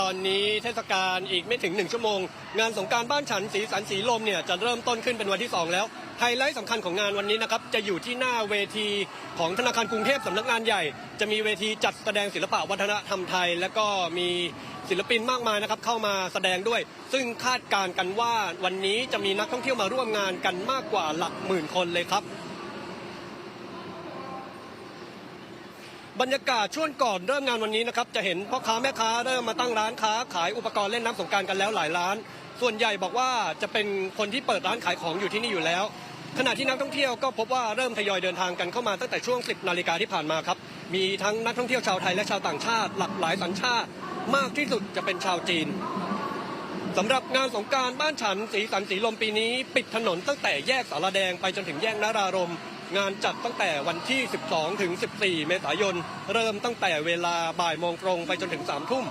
ตอนนี้เทศกาลอีกไม่ถึงหนึ่งชั่วโมง งานสงการบ้านฉันสีสันสีลมเนี่ยจะเริ่มต้นขึ้นเป็นวันที่ 2 แล้ว ไฮไลท์สำคัญของงานวันนี้นะครับ จะอยู่ที่หน้าเวทีของธนาคารกรุงเทพสำนักงานใหญ่ จะมีเวทีจัดแสดงศิลปะวัฒนธรรมไทย แล้วก็มีศิลปินมากมายนะครับเข้ามาแสดงด้วย ซึ่งคาดการณ์กันว่าวันนี้จะมีนักท่องเที่ยวมาร่วมงานกันมากกว่าหลักหมื่นคนเลยครับ บรรยากาศช่วงก่อนเริ่มงานวันนี้นะครับจะเห็นพ่อค้าแม่ค้าเริ่มมาตั้งร้านค้าขายอุปกรณ์เล่นน้ำสงการกันแล้วหลายร้าน ส่วนใหญ่บอกว่าจะเป็นคนที่เปิดร้านขายของอยู่ที่นี่อยู่แล้ว ขณะที่นักท่องเที่ยวก็พบว่าเริ่มทยอยเดินทางกันเข้ามาตั้งแต่ช่วง 10 นาฬิกาที่ผ่านมาครับมีทั้งนักท่องเที่ยวชาวไทยและชาวต่างชาติ หลากหลายสัญชาติ มากที่สุดจะเป็นชาวจีนสำหรับงานสงการบ้านฉันสีสันสีลมปีนี้ ปิดถนนตั้งแต่แยกสารแดงไปจนถึงแยกนารารม งานจัดตั้งแต่วันที่ 12 ถึง 14 เมษายน เริ่มตั้งแต่เวลาบ่ายโมงตรงไปจนถึง 3 ทุ่ม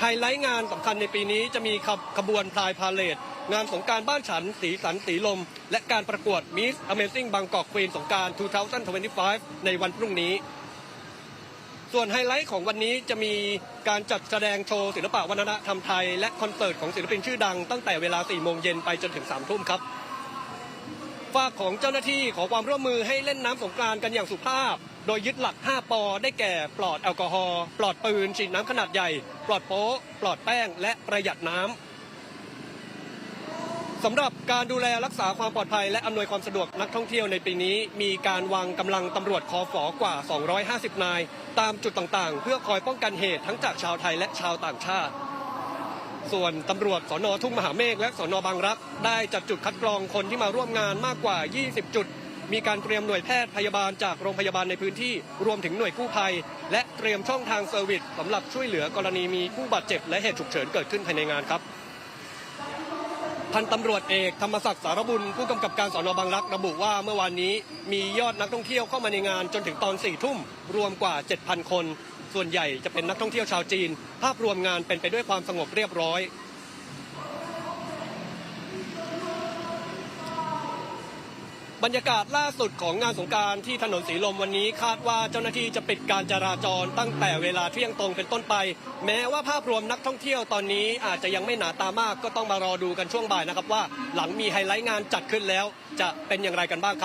ไฮไลท์งานสำคัญในปีนี้จะมีขบขบวนพลายพาเลทงานสงการบ้านฉันสีสันสีลม และการประกวด Miss Amazing บางกอกควีนสงกราร 2025 ในวันพรุ่งนี้ ส่วนไฮไลท์ของวันนี้จะมีการจัดแสดงโชว์ศิลปะวัฒนธรรมไทย และคอนเสิร์ตของศิลปินชื่อดังตั้งแต่เวลา 4 โมงเย็นไปจนถึง 3 ทุ่มครับ ฝากของเจ้าหน้าที่ขอความร่วมมือให้เล่นน้ำสงกรานต์กันอย่างสุภาพ โดยยึดหลัก 5 ปอ ได้แก่ปลอดแอลกอฮอล์ปลอดปืนฉีดน้ำขนาดใหญ่ ปลอดโป๊ะปลอดแป้ง และประหยัดน้ำสำหรับการดูแลรักษาความปลอดภัยและอำนวยความสะดวกนักท่องเที่ยวในปีนี้ มีการวางกำลังตำรวจคอฝอกว่า 250 นาย ตามจุดต่างๆ เพื่อคอยป้องกันเหตุทั้งจากชาวไทยและชาวต่างชาติ ส่วนตำรวจสอนอทุ่งมหาเมฆและสอนอบางรักได้จัดจุดคัดกรองคนที่มาร่วมงานมากกว่า 20 จุด มีการเตรียมหน่วยแพทย์พยาบาลจากโรงพยาบาลในพื้นที่ รวมถึงหน่วยกู้ภัย และเตรียมช่องทางเซอร์วิสสำหรับช่วยเหลือกรณีมีผู้บาดเจ็บและเหตุฉุกเฉินเกิดขึ้นภายในงานครับพันตำรวจเอกธรรมศักดิ์สารบุญผู้กำกับการสอนอบางรักระบุว่าเมื่อวานนี้มียอดนักท่องเที่ยวเข้ามาในงานจนถึงตอน4ทุ่มรวมกว่า 7,000 คน ส่วนใหญ่จะเป็นนักท่องเที่ยวชาวจีน ภาพรวมงานเป็นไปด้วยความสงบเรียบร้อย บรรยากาศล่าสุดของงานสงการที่ถนนสีลมวันนี้คาดว่าเจ้าหน้าที่จะปิดการจราจรตั้งแต่เวลาเที่ยงตรงเป็นต้นไป แม้ว่าภาพรวมนักท่องเที่ยวตอนนี้อาจจะยังไม่หนาตามากก็ต้องมารอดูกันช่วงบ่ายนะครับว่าหลังมีไฮไลท์งานจัดขึ้นแล้ว จะเป็นอย่างไรกันบ้างครับ